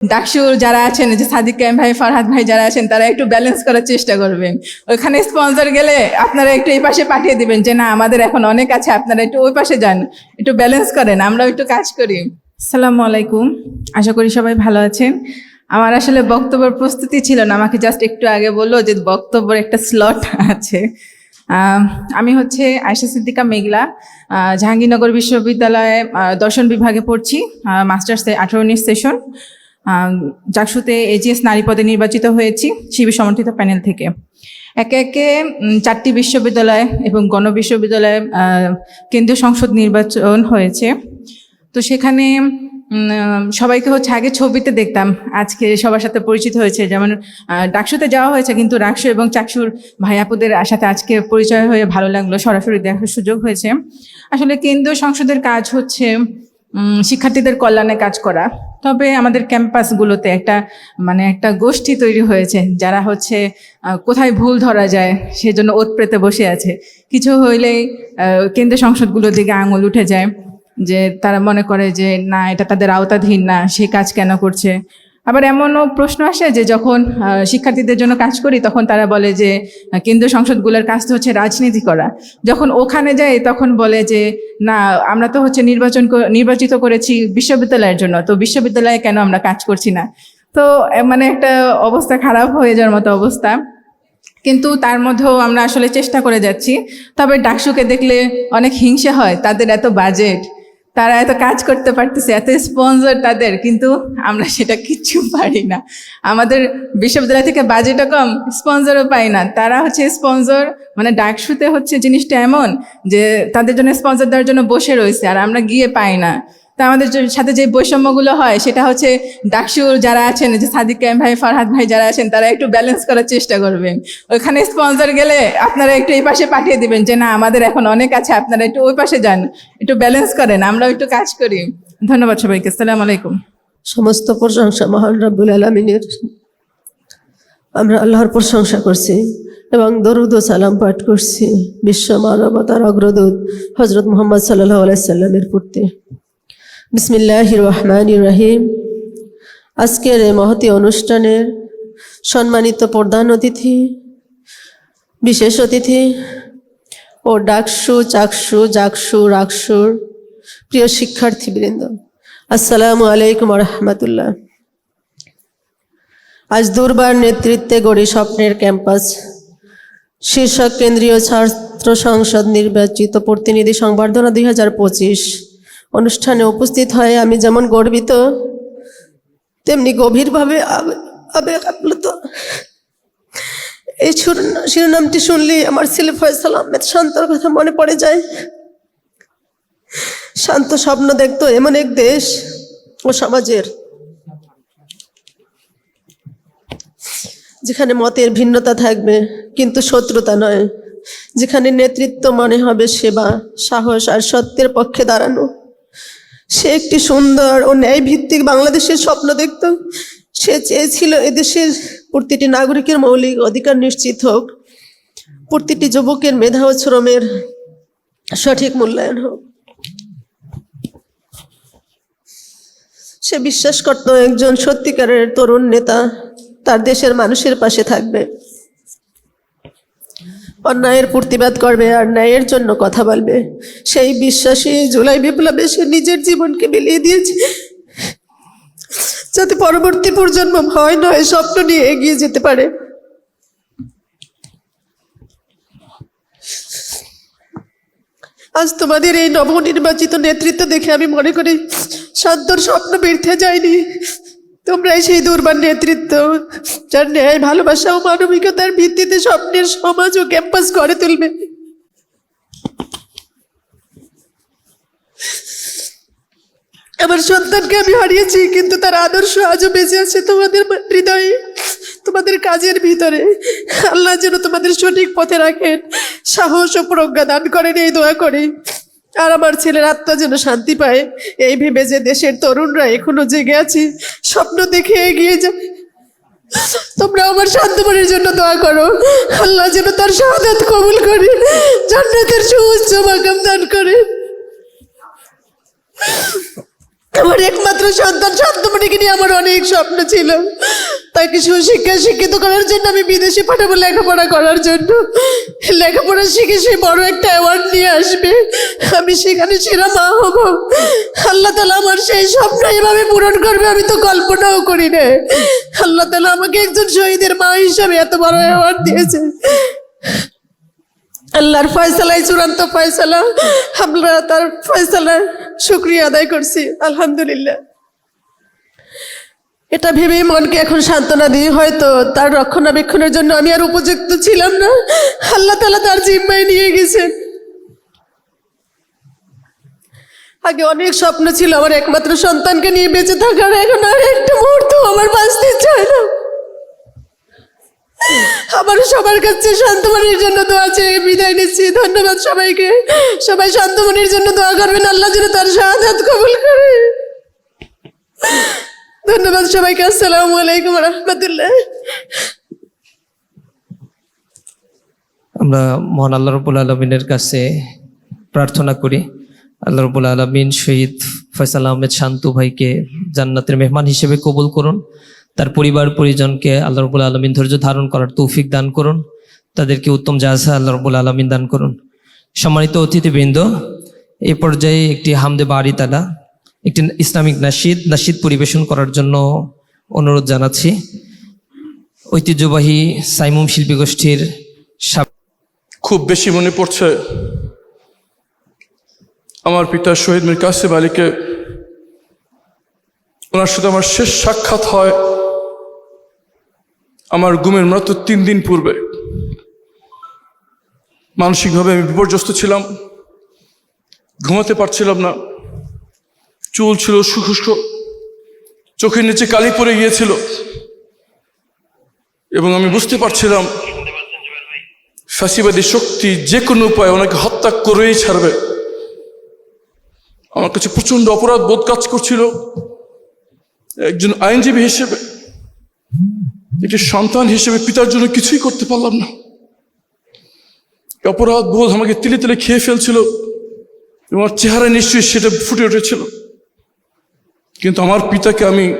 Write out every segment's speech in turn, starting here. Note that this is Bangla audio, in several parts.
ডাকসুর যারা আছেন যে সাদিক কাইম ভাই, ফরহাদ ভাই যারা আছেন, তারা একটু ব্যালেন্স করার চেষ্টা করবেন। ওইখানে স্পন্সর গেলে আপনারা একটু এই পাশে পাঠিয়ে দিবেন যে, না, আমাদের এখন অনেক আছে, আপনারা একটু ওই পাশে যান, একটু ব্যালেন্স করেন, আমরাও একটু কাজ করি। আসসালামু আলাইকুম। আশা করি সবাই ভালো আছেন। আমার আসলে বক্তব্যের প্রস্তুতি ছিল না, আমাকে জাস্ট একটু আগে বলল যে, বক্তব্যের একটা স্লট আছে। আমি হচ্ছে আয়সা সিদ্দিকা মেঘলা জাহাঙ্গীরনগর বিশ্ববিদ্যালয়ে দর্শন বিভাগে পড়ছি মাস্টার্স আঠারো উনিশ সেশন চাকসুতে এজিএস নারী পদে নির্বাচিত হয়েছি শিবির সমর্থিত প্যানেল থেকে। একে একে চারটি বিশ্ববিদ্যালয় এবং গণ বিশ্ববিদ্যালয়ে কেন্দ্রীয় সংসদ নির্বাচন হয়েছে। তো সেখানে সবাইকে হচ্ছে আগে ছবিতে দেখতাম। আজকে সবার সাথে পরিচিত হয়েছে। যেমন ডাকসুতে যাওয়া হয়েছে কিন্তু রাকসু এবং চাকসুর ভাইয়াপুদের সাথে আজকে পরিচয় হয়ে ভালো লাগল। সরাসরি দেখার সুযোগ হয়েছে। আসলে কেন্দ্রীয় সংসদের কাজ হচ্ছে শিক্ষার্থীদের কল্যাণে কাজ করা। তবে আমাদের ক্যাম্পাসগুলোতে একটা মানে একটা গোষ্ঠী তৈরি হয়েছে, যারা হচ্ছে কোথায় ভুল ধরা যায় সেজন্য ওত পেতে বসে আছে। কিছু হইলেই কেন্দ্রীয় সংসদগুলোর দিকে আঙুল উঠে যায়, যে তারা মনে করে যে, না, এটা তাদের আওতাধীন না, সে কাজ কেন করছে? আবার এমনও প্রশ্ন আসে যে যখন শিক্ষার্থীদের জন্য কাজ করি, তখন তারা বলে যে, কেন্দ্রীয় সংসদগুলোর কাজ তো হচ্ছে রাজনীতি করা। যখন ওখানে যাই, তখন বলে যে, না, আমরা তো হচ্ছে নির্বাচন নির্বাচিত করেছি বিশ্ববিদ্যালয়ের জন্য, তো বিশ্ববিদ্যালয়ে কেন আমরা কাজ করছি না? তো মানে একটা অবস্থা খারাপ হয়ে যাওয়ার মতো অবস্থা। কিন্তু তার মধ্যেও আমরা আসলে চেষ্টা করে যাচ্ছি। তবে ডাকসুকে দেখলে অনেক হিংসা হয়, তাদের এত বাজেট তারা এত কাজ করতে পারতেছে, এত স্পন্সর তাদের, কিন্তু আমরা সেটা কিচ্ছু পারি না। আমাদের বিশ্ববিদ্যালয় থেকে বাজেটও কম স্পন্সরও পাই না। তারা হচ্ছে স্পন্সর মানে ডাকসুতে হচ্ছে জিনিসটা এমন যে তাদের জন্য স্পন্সর দেওয়ার জন্য বসে রয়েছে, আর আমরা গিয়ে পাই না। তা আমাদের সাথে যে বৈষম্যগুলো হয়, সেটা হচ্ছে ডাকসুর যারা আছেন, যে সাদিক কাইম ভাই, ফারহাদ ভাই যারা আছেন, তারা একটু ব্যালেন্স করার চেষ্টা করবেন। ওইখানে স্পন্সর গেলে আপনারা একটু এই পাশে পাঠিয়ে দিবেন যে, না, আমাদের এখন অনেক আছে, আপনারা একটু ওই পাশে যান, একটু ব্যালেন্স করেন, আমরাও একটু কাজ করি। ধন্যবাদ সবাইকে, আসসালামু আলাইকুম। সমস্ত প্রশংসা মহান রব্বুল আলমিনের। আমরা আল্লাহর প্রশংসা করছি এবং দরুদ ও সালাম পাঠ করছি বিশ্ব মানবতার অগ্রদূত হজরত মোহাম্মদ সাল্লাহ আলাইসাল্লামের প্রতি। বিসমিল্লাহ রহমান রাহিম আজকের এই মহতি অনুষ্ঠানের সম্মানিত প্রধান অতিথি, বিশেষ অতিথি ও ডাকসু, চাকসু, জাকসু, রাকসুর প্রিয় শিক্ষার্থীবৃন্দ, আসসালামু আলাইকুম রহমতুল্লাহ আজ দুর্বার নেতৃত্বে গড়ি স্বপ্নের ক্যাম্পাস, শীর্ষক কেন্দ্রীয় ছাত্র সংসদ নির্বাচিত প্রতিনিধি সংবর্ধনা দুই হাজার পঁচিশ। অনুষ্ঠানে উপস্থিত হয়ে আমি যেমন গর্বিত, তেমনি গভীরভাবে আবে- আবেগ আপ্লুত এই শিরোনামটি শুনলেই আমার ছেলে ফয়সাল আহমেদ শান্তর কথা মনে পড়ে যায়। শান্ত স্বপ্ন দেখতো এমন এক দেশ ও সমাজের, যেখানে মতের ভিন্নতা থাকবে কিন্তু শত্রুতা নয়, যেখানে নেতৃত্ব মনে হবে সেবা, সাহস আর সত্যের পক্ষে দাঁড়ানো। সে একটি সুন্দর ও ন্যায় ভিত্তিক বাংলাদেশের স্বপ্ন দেখত। সে চেয়েছিল এদেশের প্রতিটি নাগরিকের মৌলিক অধিকার নিশ্চিত হোক। প্রতিটি যুবকের মেধা ও শ্রমের সঠিক মূল্যায়ন হোক। সে বিশ্বাস করত একজন সত্যিকারের তরুণ নেতা তার দেশের মানুষের পাশে থাকবে। অন্যায়ের প্রতিবাদ করবে আর ন্যায়ের জন্য কথা বলবে। সেই বিশ্বাসে জুলাই বিপ্লবে সে নিজের জীবনকে বিলিয়ে দিয়েছে। যাতে পরবর্তী প্রজন্ম ভয় নয়, স্বপ্ন নিয়ে এগিয়ে যেতে পারে। আজ তোমাদের এই নবনির্বাচিত নেতৃত্ব দেখে আমি মনে করি শান্তর স্বপ্ন বৃদ্ধে যায়নি। তোমরাই সেই দুর্বার নেতৃত্ব, যার ন্যায়, ভালোবাসা ও মানবিকতার ভিত্তিতে স্বপ্নের সমাজ ও ক্যাম্পাস গড়ে তুলবে। আমার সন্তানকে আমি হারিয়েছি, কিন্তু তার আদর্শ আজও বেঁচে আছে তোমাদের হৃদয়ে, তোমাদের কাজের ভিতরে। আল্লাহ যেন তোমাদের সঠিক পথে রাখেন, সাহস ও প্রজ্ঞা দান করেন, এই দোয়া করে। আর আমার ছেলের আত্মা যেন শান্তি পায়, এই ভেবে যে দেশের তরুণরা এখনও জেগে আছি, স্বপ্ন দেখে এগিয়ে যা। তোমরা আমার শান্তমনের জন্য দোয়া করো। আল্লাহ যেন তার শাহাদাত কবুল করে, জান্নাতের সুউচ্চ মাকাম দান করে। আমার একমাত্র সন্তান শান্তমণিকে নিয়ে আমার অনেক স্বপ্ন ছিল। তাকে সুশিক্ষা শিক্ষিত করার জন্য আমি বিদেশে পাঠাবো লেখাপড়া করার জন্য। লেখাপড়া শিখে সে বড় একটা অ্যাওয়ার্ড নিয়ে আসবে। আমি সেখানে সেরা মা হব। আল্লাহ তালা আমার সেই স্বপ্ন এভাবে পূরণ করবে, আমি তো কল্পনাও করি না আল্লাহ তালা আমাকে একজন শহীদের মা হিসাবে এত বড় অ্যাওয়ার্ড দিয়েছে। আল্লাহর ফয়সালাই চূড়ান্ত ফয়সালা, আমরা তার ফয়সালা শুক্রিয়া আদায় করছি, আলহামদুলিল্লাহ। এটা ভেবেই মনকে এখন সান্ত্বনা দিয়ে হয়তো তার রক্ষণাবেক্ষণের জন্য আমি আর উপযুক্ত ছিলাম না। আল্লাহ তালা তার জিম্মায় নিয়ে গেছেন। আগে অনেক স্বপ্ন ছিল, আমার একমাত্র সন্তানকে নিয়ে বেঁচে থাকার, এখন আর একটা মুহূর্ত আমার বাঁচতে চায় না আমার সবার কাছে শান্তমনির জন্য দোয়া চেয়ে বিদায় নিচ্ছি। ধন্যবাদ সবাইকে। সবাই শান্তমনির জন্য দোয়া করবেন, আল্লাহ যেন তার শাহাদাত কবুল করে। ধন্যবাদ সবাইকে, আসসালামু আলাইকুম রহমতুল্লাহ। আমরা মহান আল্লাহ রবুল আলমিনের কাছে প্রার্থনা করি। আল্লাহ রবুল আলমিন শহীদ ফয়সাল আহমেদ শান্তু ভাইকে জান্নাতের মেহমান হিসেবে কবুল করুন। তার পরিবার, পরিজনকে আল্লাহ রবুল আলমিন ধৈর্য ধারণ করার তৌফিক দান করুন। তাদেরকে উত্তম জাজা আল্লাহ রবুল আলমিন দান করুন। সম্মানিত অতিথিবৃন্দ এই পর্যায়ে একটি হামদে বাড়ি তালা একটি ইসলামিক নাশিদ নাশিদ পরিবেশন করার জন্য অনুরোধ জানাচ্ছি। ঐতিহ্যবাহী সাইমুম শিল্পী গোষ্ঠীর খুব বেশি মনে পড়ছে আমার পিতা শহীদ মীর কাসিম আলীকে। ওনার সাথে আমার শেষ সাক্ষাৎ হয় আমার গুমের মৃত্যুর তিন দিন পূর্বে। মানসিকভাবে আমি বিপর্যস্ত ছিলাম। ঘুমাতে পারছিলাম না। চুল ছিল শুষ্ক। চোখের নিচে কালি পড়ে গিয়েছিল। এবং আমি বুঝতে পারছিলাম ফাঁসিবাদী শক্তি যে কোনো উপায়ে ওনাকে হত্যা করেই ছাড়বে। আমার কাছে প্রচণ্ড অপরাধ বোধ কাজ করছিল। একজন আইনজীবী হিসেবে একটি সন্তান হিসেবে পিতার জন্য কিছুই করতে পারলাম না। অপরাধ বোধ আমাকে তিলে তিলে খেয়ে ফেলছিল এবং আমার চেহারা নিশ্চয়ই সেটা ফুটে উঠেছিল। কিন্তু আমার পিতাকে আমি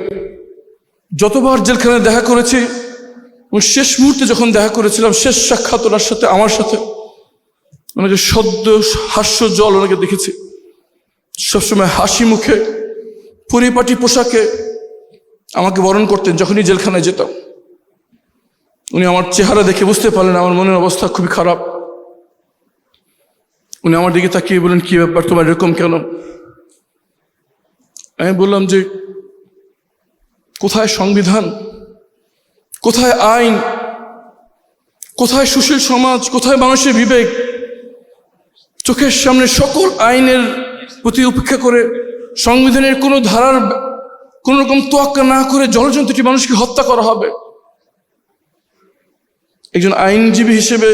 যতবার জেলখানায় দেখা করেছি এবং শেষ মুহূর্তে যখন দেখা করেছিলাম, শেষ সাক্ষাৎ ওনার সাথে, আমার সাথে, ওনাকে সদ্য হাস্য জল ওনাকে দেখেছি। সবসময় হাসি মুখে, পরিপাটি পোশাকে আমাকে বরণ করতেন যখনই জেলখানায় যেতাম। উনি আমার চেহারা দেখে বুঝতে পারলেন, আমার মনের অবস্থা খুবই খারাপ। উনি আমার দিকে তাকিয়ে বললেন, কি ব্যাপার তোমার, এরকম কেন? আমি বললাম যে, কোথায় সংবিধান? কোথায় আইন? কোথায় সুশীল সমাজ? কোথায় মানুষের বিবেক? চোখের সামনে সকল আইনের প্রতি উপেক্ষা করে সংবিধানের কোনো ধারার কোন রকম তোয়াক্কা না করে জলজন্তুটি মানুষকে হত্যা করা হবে। একজন আইনজীবী হিসেবে,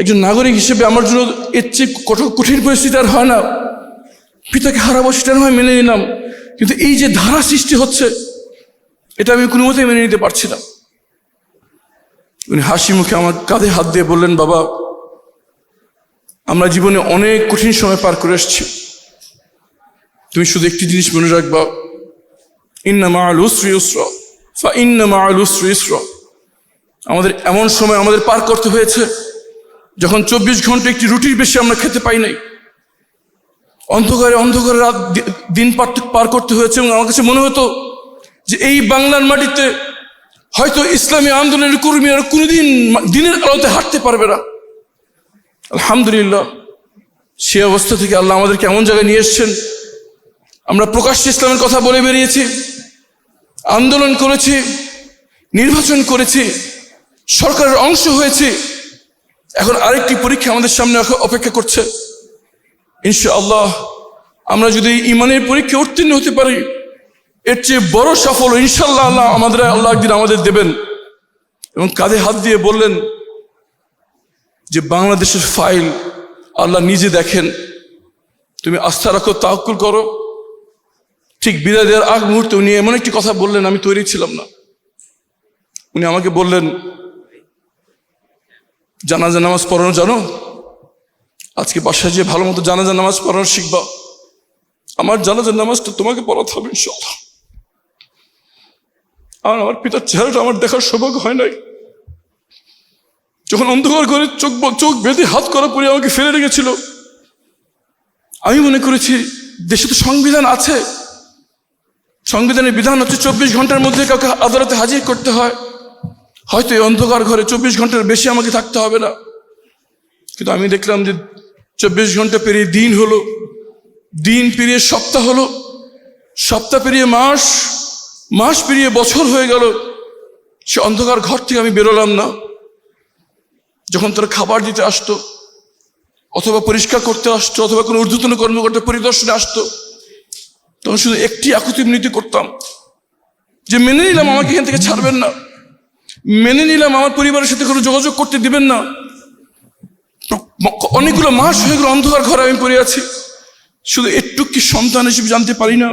একজন নাগরিক হিসেবে আমার জন্য এর চেয়ে কঠোর, কঠিন পরিস্থিতি আর হয় না। পিতাকে হারাবো সেটা হয় মেনে নিলাম। কিন্তু এই যে ধারা সৃষ্টি হচ্ছে, এটা আমি কোনো মতেই মেনে নিতে পারছি না। উনি হাসি মুখে আমার কাঁধে হাত দিয়ে বললেন, বাবা, আমরা জীবনে অনেক কঠিন সময় পার করে এসেছি। তুমি শুধু একটি জিনিস মনে রাখবা। ইন্না মা আল উসরি উসর ফা ইন্না মা আল উসরি ইসর আমাদের এমন সময় আমাদের পার করতে হয়েছে, যখন চব্বিশ ঘণ্টা একটি রুটির বেশি আমরা খেতে পাই নাই। অন্ধকারে অন্ধকারে রাত দিন পার করতে হয়েছে এবং আমার কাছে মনে হতো যে এই বাংলার মাটিতে হয়তো ইসলামী আন্দোলনের কর্মীরা কোনোদিন দিনের আলোতে হাঁটতে পারবে না। আলহামদুলিল্লাহ, সে অবস্থা থেকে আল্লাহ আমাদেরকে এমন জায়গায় নিয়ে এসছেন। আমরা প্রকাশ্যে ইসলামের কথা বলে বেরিয়েছি, আন্দোলন করেছি, নির্বাচন করেছি সরকারের অংশ হয়েছি। এখন আরেকটি পরীক্ষা আমাদের সামনে অপেক্ষা করছে। ইনশাআল্লাহ আমরা যদি ইমানের পরীক্ষা উত্তীর্ণ হতে পারি, এর চেয়ে বড় সফল ইনশাল্লাহ আল্লাহ আমাদের, আল্লাহ একদিন আমাদের দেবেন। এবং কাঁধে হাত দিয়ে বললেন যে, বাংলাদেশের ফাইল আল্লাহ নিজে দেখেন। তুমি আস্থা রাখো তাহকুল করো। ঠিক বিদায় দেওয়ার আগ মুহূর্তে উনি এমন একটি কথা বললেন, আমি তৈরি ছিলাম না। উনি আমাকে বললেন জানাজা নামাজ পড়ানো জানো? আজকে বাসায় যে ভালো মতো জানাজা নামাজ পড়ানো শিখবা। আমার জানাজার নামাজটা তোমাকে পড়াতে হবে আর আমার পিতার চেহারাটা আমার দেখার সৌভাগ্য হয় নাই। যখন অন্ধকার করে চোখ চোখ বেঁধে হাত করা পরে আমাকে ফেলে রেখেছিল। আমি মনে করেছি, দেশে তো সংবিধান আছে। সংবিধানের বিধান হচ্ছে চব্বিশ ঘণ্টার মধ্যে কাউকে আদালতে হাজির করতে হয়। হয়তো এই অন্ধকার ঘরে চব্বিশ ঘণ্টার বেশি আমাকে থাকতে হবে না। কিন্তু আমি দেখলাম যে চব্বিশ ঘণ্টা পেরিয়ে দিন হলো, দিন পেরিয়ে সপ্তাহ হলো, সপ্তাহ পেরিয়ে মাস মাস পেরিয়ে বছর হয়ে গেল, সে অন্ধকার ঘর থেকে আমি বেরোলাম না। যখন তারা খাবার দিতে আসতো, অথবা পরিষ্কার করতে আসতো, অথবা কোনো ঊর্ধ্বতন কর্মকর্তা পরিদর্শনে আসতো, তখন শুধু একটি আকুতি নীতি করতাম যে মেনে নিলাম আমাকে এখান থেকে ছাড়বেন না। মেনে নিলাম, আমার পরিবারের সাথে কোনো যোগাযোগ করতে দিবেন না। অনেকগুলো মাস হয়ে অন্ধকার ঘরে আমি পড়ে আছি। শুধু একটু কি সন্তান হিসেবে জানতে পারি না,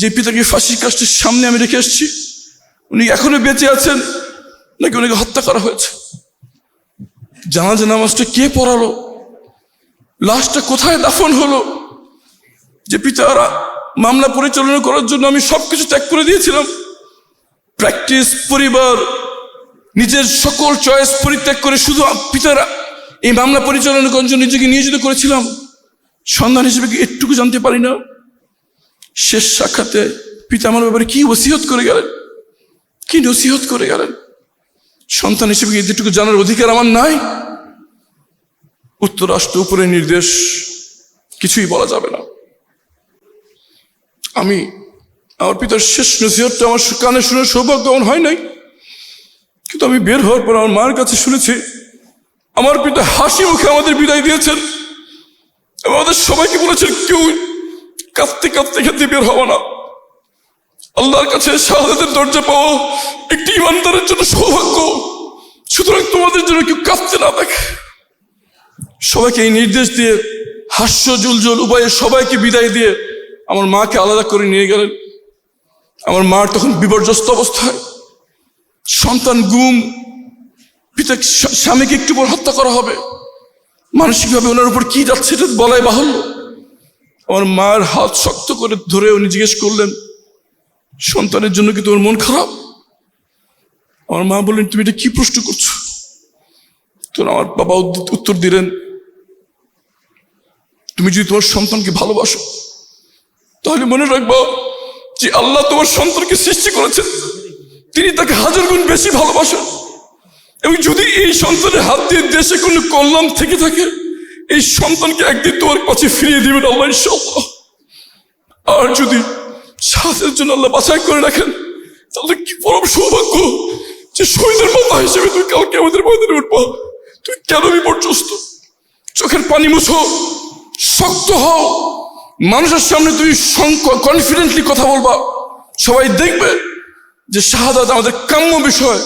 যে পিতাকে ফাঁসির কাজটির সামনে আমি রেখে এসেছি। উনি এখনও বেঁচে আছেন, নাকি উনিকে হত্যা করা হয়েছে? জানাজা নামাজটা কে পড়ালো? লাশটা কোথায় দাফন হলো? যে পিতারা মামলা পরিচালনা করার জন্য আমি সবকিছু ত্যাগ করে দিয়েছিলাম। প্র্যাকটিস, পরিবার নিজের সকল চয়েস পরিত্যাগ করে শুধু পিতারা এই মামলা পরিচালনা করার জন্য নিজেকে নিয়োজিত করেছিলাম। সন্ধান হিসেবে কি একটুকু জানতে পারি না? শেষ সাক্ষাতে পিতা আমার ব্যাপারে কি ওসিহত করে গেলেন? কি নসিহত করে গেলেন? সন্তান হিসেবে কি এতটুকু জানার অধিকার আমার নাই? উত্তর রাষ্ট্র উপরে নির্দেশ, কিছুই বলা যাবে না। আমি আমার পিতার শেষ নসিহতটা আমার কানে শুনে সৌভাগ্য হয় নাই। কিন্তু আমি বের হওয়ার পর আমার মার কাছে শুনেছি, আমার পিতা হাসি মুখে আমাদের বিদায় দিয়েছেন। আমাদের সবাইকে বলেছেন, কেউ কাঁদতে কাঁদতে কাঁদতে বের হওয়া না। আল্লাহর কাছে শাহাদাতের দরজা পাওয়া একটি ইমানদারের জন্য সৌভাগ্য। সুতরাং তোমাদের জন্য কেউ কাঁদতে না দেখে সবাইকে এই নির্দেশ দিয়ে হাস্য, জুলজল, উপায়ে সবাইকে বিদায় দিয়ে আমার মাকে আলাদা করে নিয়ে গেলেন। আমার মার তখন বিপর্যস্ত অবস্থায়। সন্তান গুম পিতা স্বামীকে একটু পর হত্যা করা হবে। মানসিকভাবে ওনার উপর কি যাচ্ছে এটা বলাই বাহুল্য। আমার মায়ের হাত শক্ত করে ধরে উনি জিজ্ঞেস করলেন, সন্তানের জন্য কি তোমার মন খারাপ? আমার মা বললেন, তুমি এটা কি প্রশ্ন করছ? তো আমার বাবা উত্তর দিলেন, তুমি যদি তোমার সন্তানকে ভালোবাসো, তাহলে মনে রাখব যে আল্লাহ তোমার সন্তানকে সৃষ্টি করেছেন। তিনি তাকে হাজার গুণ বেশি ভালোবাসেন। এবং যদি এই সন্তানের হাত দিয়ে দেশে কোনো কল্যাণ থেকে থাকে, এই সন্তানকে একদিন তোমার কাছে ফিরিয়ে দিবেন আল্লাহ, ইনশাআল্লাহ। আর যদি সাহায্যের জন্য আল্লাহ বাছাই করে রাখেন, তাহলে কি পরম সৌভাগ্য যে শহীদের মাথা হিসেবে তুই কালকে আমাদের ময়দানে উঠবো। তুই কেন বিপর্যস্ত? চোখের পানি মুছো, শক্ত হও। মানুষের সামনে তুই কনফিডেন্টলি কথা বলবা। সবাই দেখবে যে শাহাদাত আমাদের কাম্য বিষয়,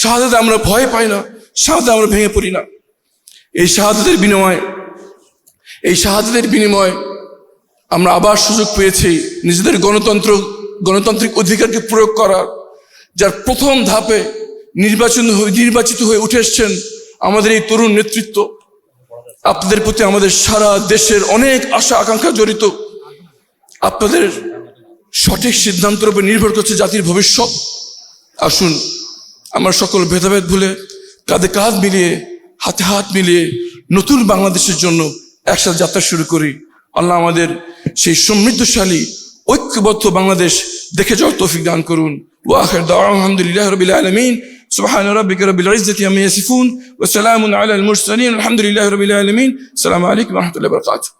শাহাদাতে আমরা ভয় পাই না, শাহাদাতে আমরা ভেঙে পড়ি না। এই শাহাদাতের বিনিময়ে, এই শাহাদাতের বিনিময়ে আমরা আবার সুযোগ পেয়েছি নিজেদের গণতন্ত্র, গণতান্ত্রিক অধিকারকে প্রয়োগ করার, যার প্রথম ধাপে নির্বাচন নির্বাচিত হয়ে উঠে এসছেন আমাদের এই তরুণ নেতৃত্ব। আপনাদের প্রতি আমাদের সারা দেশের অনেক আশা, আকাঙ্ক্ষা জড়িত। আপনাদের সঠিক সিদ্ধান্তের উপর নির্ভর করছে জাতির ভবিষ্যৎ আসুন আমরা সকল ভেদাভেদ ভুলে কাঁধে কাঁধ মিলিয়ে হাতে হাত মিলিয়ে নতুন বাংলাদেশের জন্য একসাথে যাত্রা শুরু করি আল্লাহ আমাদের সেই সমৃদ্ধশালী ঐক্যবদ্ধ বাংলাদেশ দেখে যাওয়ার তৌফিক দান করুন ওয়াখির দাওয়া আলহামদুলিল্লাহ রবিল আলমিন سبحان ربك رب العزة عما يصفون وسلام على المرسلين الحمد لله رب العالمين السلام عليكم ورحمة الله وبركاته